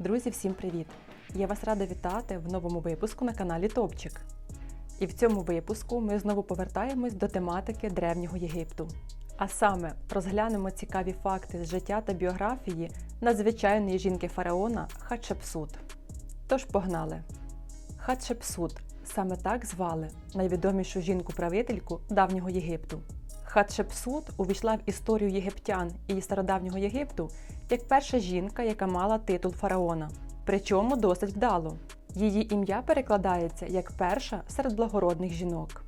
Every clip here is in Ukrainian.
Друзі, всім привіт! Я вас рада вітати в новому випуску на каналі Топчик. І в цьому випуску ми знову повертаємось до тематики Древнього Єгипту. А саме розглянемо цікаві факти з життя та біографії надзвичайної жінки фараона Хатшепсут. Тож погнали! Хатшепсут саме так звали найвідомішу жінку-правительку давнього Єгипту. Хатшепсут увійшла в історію єгиптян і стародавнього Єгипту як перша жінка, яка мала титул фараона, причому досить вдало. Її ім'я перекладається як перша серед благородних жінок.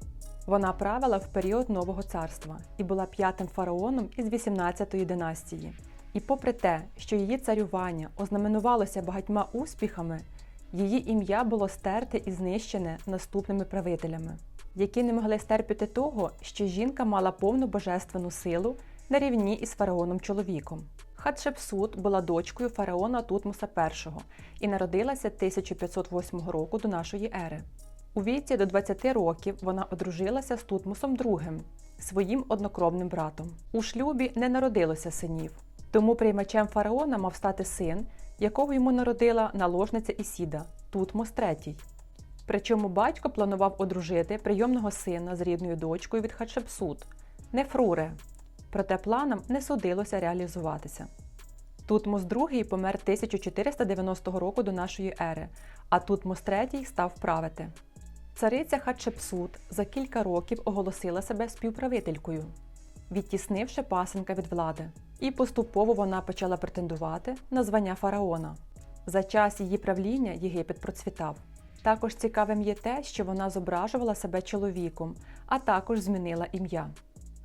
Вона правила в період Нового царства і була п'ятим фараоном із 18-ї династії. І попри те, що її царювання ознаменувалося багатьма успіхами, її ім'я було стерте і знищене наступними правителями, які не могли стерпіти того, що жінка мала повну божественну силу на рівні із фараоном чоловіком. Хатшепсут була дочкою фараона Тутмоса І і народилася 1508 року до нашої ери. У віці до 20 років вона одружилася з Тутмосом II, своїм однокровним братом. У шлюбі не народилося синів, тому приймачем фараона мав стати син, якого йому народила наложниця Ісіда Тутмос III. Причому батько планував одружити прийомного сина з рідною дочкою від Хатшепсут Нефруре. Проте планам не судилося реалізуватися. Тутмос II помер 1490 року до нашої ери, а Тутмос III став правити. Цариця Хатшепсут за кілька років оголосила себе співправителькою, відтіснивши пасенка від влади, і поступово вона почала претендувати на звання фараона. За час її правління Єгипет процвітав. Також цікавим є те, що вона зображувала себе чоловіком, а також змінила ім'я.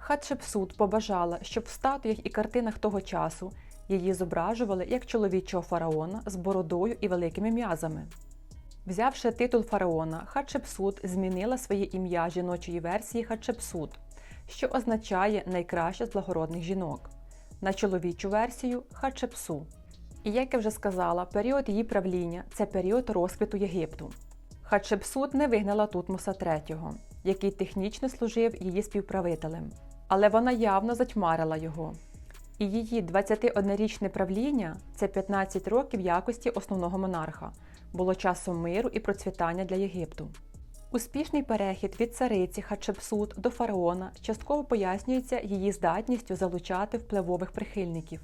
Хатшепсут побажала, щоб в статуях і картинах того часу її зображували як чоловічого фараона з бородою і великими м'язами. Взявши титул фараона, Хатшепсут змінила своє ім'я жіночої версії Хатшепсут, що означає найкраща з благородних жінок, на чоловічу версію Хатшепсу. І як я вже сказала, період її правління це період розквіту Єгипту. Хатшепсут не вигнала Тутмоса III, який технічно служив її співправителем, але вона явно затьмарила його. І її 21-річне правління це 15 років якості основного монарха, було часом миру і процвітання для Єгипту. Успішний перехід від цариці Хатшепсут до фараона частково пояснюється її здатністю залучати впливових прихильників.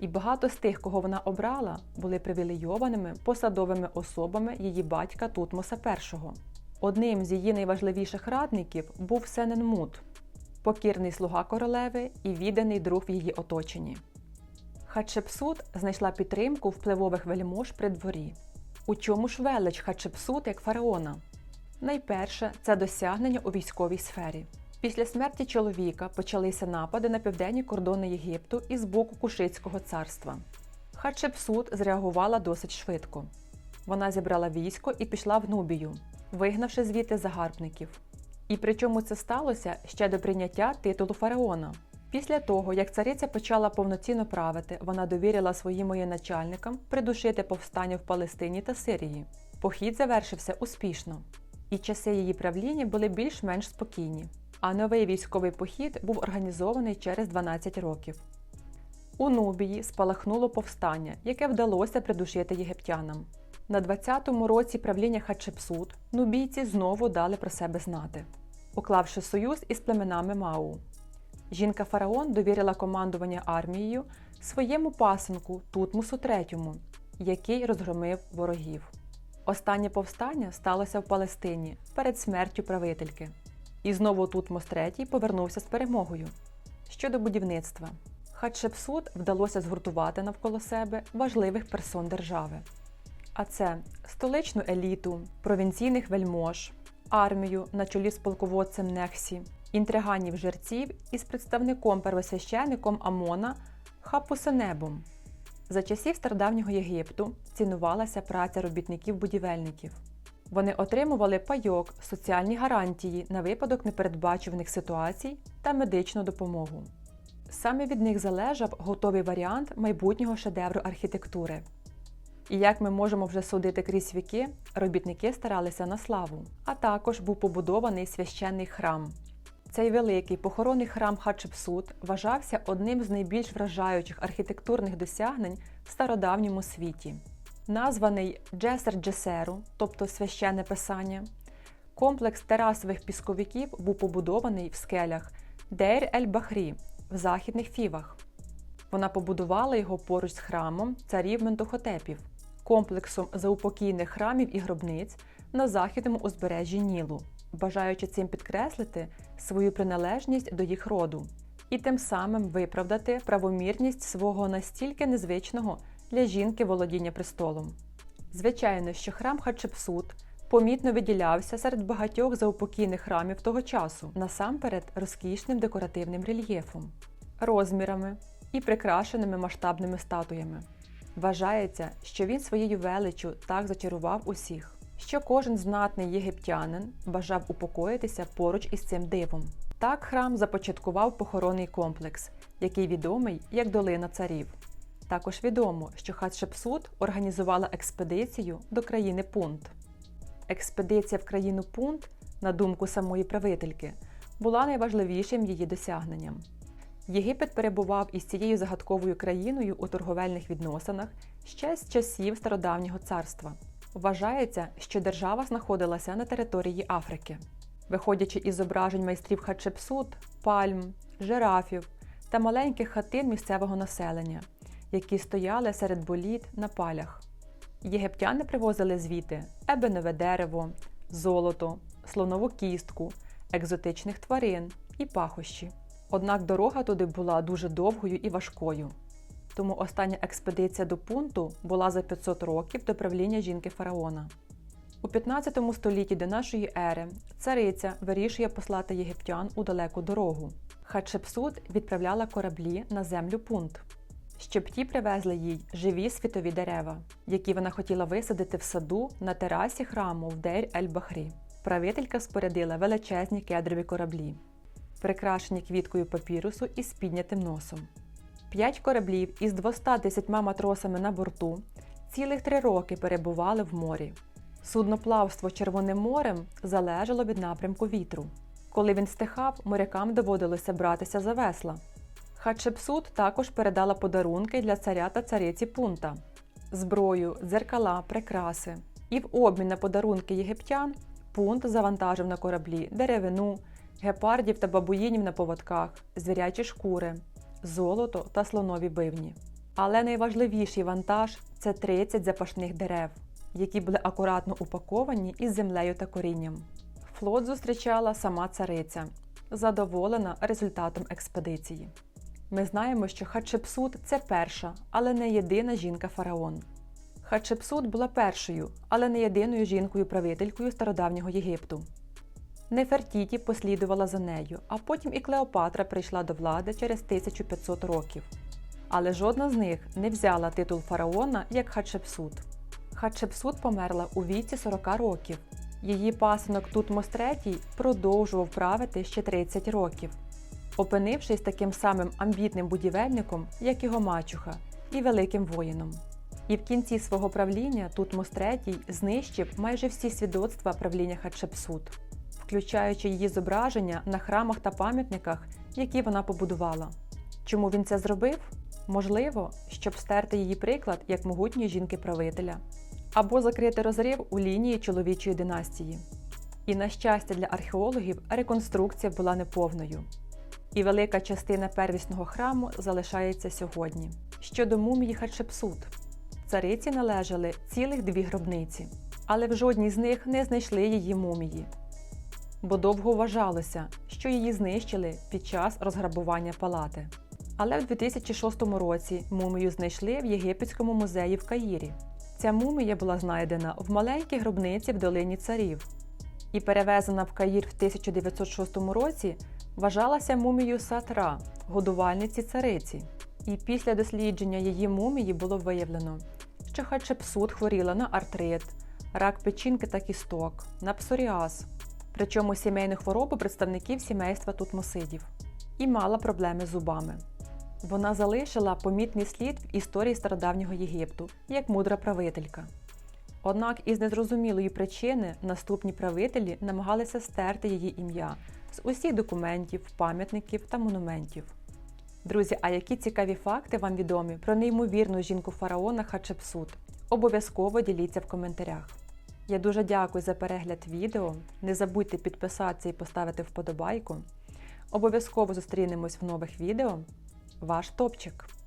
І багато з тих, кого вона обрала, були привілейованими посадовими особами її батька Тутмоса І. Одним з її найважливіших радників був Сененмут, покірний слуга королеви і відданий друг в її оточенні. Хатшепсут знайшла підтримку впливових вельмож при дворі. У чому ж велич Хатшепсут як фараона? Найперше це досягнення у військовій сфері. Після смерті чоловіка почалися напади на південні кордони Єгипту і з боку Кушицького царства. Хатшепсут зреагувала досить швидко. Вона зібрала військо і пішла в Нубію, вигнавши звідти загарбників. І причому це сталося ще до прийняття титулу фараона. Після того, як цариця почала повноцінно правити, вона довірила своїм воєначальникам придушити повстання в Палестині та Сирії. Похід завершився успішно, і часи її правління були більш-менш спокійні. А новий військовий похід був організований через 12 років. У Нубії спалахнуло повстання, яке вдалося придушити єгиптянам. На 20-му році правління Хатшепсут нубійці знову дали про себе знати, уклавши союз із племенами Мау. Жінка фараон довірила командування армією своєму пасенку Тутмусу III, який розгромив ворогів. Останнє повстання сталося в Палестині перед смертю правительки. І знову Тутмос III повернувся з перемогою. Щодо будівництва, Хатшепсут вдалося згуртувати навколо себе важливих персон держави. А це столичну еліту, провінційних вельмож, армію на чолі з полководцем Нехсі, інтриганів жерців із представником первосвященником Амона Хапусенебом. За часів стародавнього Єгипту цінувалася праця робітників-будівельників. Вони отримували пайок, соціальні гарантії на випадок непередбачуваних ситуацій та медичну допомогу. Саме від них залежав готовий варіант майбутнього шедевру архітектури. І як ми можемо вже судити крізь віки, робітники старалися на славу, а також був побудований священний храм. Цей великий похоронний храм Хатшепсут вважався одним з найбільш вражаючих архітектурних досягнень в стародавньому світі. названий Джесер Джесеру, тобто священне писання. Комплекс терасових пісковиків був побудований в скелях Дейр ель Бахрі в західних фівах. Вона побудувала його поруч з храмом царів Ментохотепів, комплексом заупокійних храмів і гробниць на західному узбережжі Нілу, бажаючи цим підкреслити свою приналежність до їх роду і тим самим виправдати правомірність свого настільки незвичного для жінки володіння престолом. Звичайно, що храм Хатшепсут помітно виділявся серед багатьох заупокійних храмів того часу, насамперед розкішним декоративним рельєфом, розмірами і прикрашеними масштабними статуями. Вважається, що він своєю величчю так зачарував усіх, що кожен знатний єгиптянин бажав упокоїтися поруч із цим дивом. Так храм започаткував похоронний комплекс, який відомий як Долина царів. Також відомо, що Хатшепсут організувала експедицію до країни Пунт. Експедиція в країну Пунт, на думку самої правительки, була найважливішим її досягненням. Єгипет перебував із цією загадковою країною у торговельних відносинах ще з часів стародавнього царства. Вважається, що держава знаходилася на території Африки. Виходячи із зображень майстрів Хатшепсут, пальм, жирафів та маленьких хатин місцевого населення, які стояли серед боліт на палях. Єгиптяни привозили звідти ебенове дерево, золото, слонову кістку, екзотичних тварин і пахощі. Однак дорога туди була дуже довгою і важкою. Тому остання експедиція до пункту була за 500 років до правління жінки фараона. У 15 столітті до нашої ери цариця вирішує послати єгиптян у далеку дорогу. Хатшепсут відправляла кораблі на землю пункт, щоб ті привезли їй живі світові дерева, які вона хотіла висадити в саду на терасі храму в Дейр ель Бахрі. Правителька спорядила величезні кедрові кораблі, прикрашені квіткою папірусу із піднятим носом. П'ять кораблів із 210 матросами на борту цілих три роки перебували в морі. Судноплавство Червоним морем залежало від напрямку вітру. Коли він стихав, морякам доводилося братися за весла. Хатшепсут також передала подарунки для царя та цариці пунта, зброю, дзеркала, прикраси. І в обмін на подарунки єгиптян пунт завантажив на кораблі деревину, гепардів та бабуїнів на поводках, звірячі шкури, золото та слонові бивні. Але найважливіший вантаж це 30 запашних дерев які були акуратно упаковані із землею та корінням. Флот зустрічала сама цариця, задоволена результатом експедиції. Ми знаємо, що Хатшепсут це перша, але не єдина жінка фараон. Хатшепсут була першою, але не єдиною жінкою-правителькою стародавнього Єгипту. Нефертіті послідувала за нею, а потім і Клеопатра прийшла до влади через 1500 років. Але жодна з них не взяла титул фараона як Хатшепсут. Хатшепсут померла у віці 40 років. Її пасинок Тутмос III продовжував правити ще 30 років, опинившись таким самим амбітним будівельником, як його мачуха, і великим воїном. І в кінці свого правління Тутмос III знищив майже всі свідоцтва правління Хатшепсут, включаючи її зображення на храмах та пам'ятниках, які вона побудувала. Чому він це зробив? Можливо, щоб стерти її приклад як могутньої жінки-правителя або закрити розрив у лінії чоловічої династії. І, на щастя, для археологів реконструкція була неповною. І велика частина первісного храму залишається сьогодні. Щодо мумії Хатшепсут, цариці належали цілих дві гробниці, але в жодній з них не знайшли її мумії. Бо довго вважалося, що її знищили під час розграбування палати. Але в 2006 році мумію знайшли в Єгипетському музеї в Каїрі. Ця мумія була знайдена в маленькій гробниці в долині царів і перевезена в Каїр в 1906 році, вважалася мумією Сатра, годувальниці цариці. І після дослідження її мумії було виявлено, що Хатшепсут хворіла на артрит, рак печінки та кісток, на псоріаз, причому сімейну хворобу представників сімейства тутмосидів, і мала проблеми з зубами. Вона залишила помітний слід в історії стародавнього Єгипту як мудра правителька. Однак із незрозумілої причини наступні правителі намагалися стерти її ім'я з усіх документів, пам'ятників та монументів. Друзі, а які цікаві факти вам відомі про неймовірну жінку фараона Хачепсут? обов'язково діліться в коментарях. Я дуже дякую за перегляд відео. Не забудьте підписатися і поставити вподобайку. Обов'язково зустрінемось в нових відео. Ваш топчик!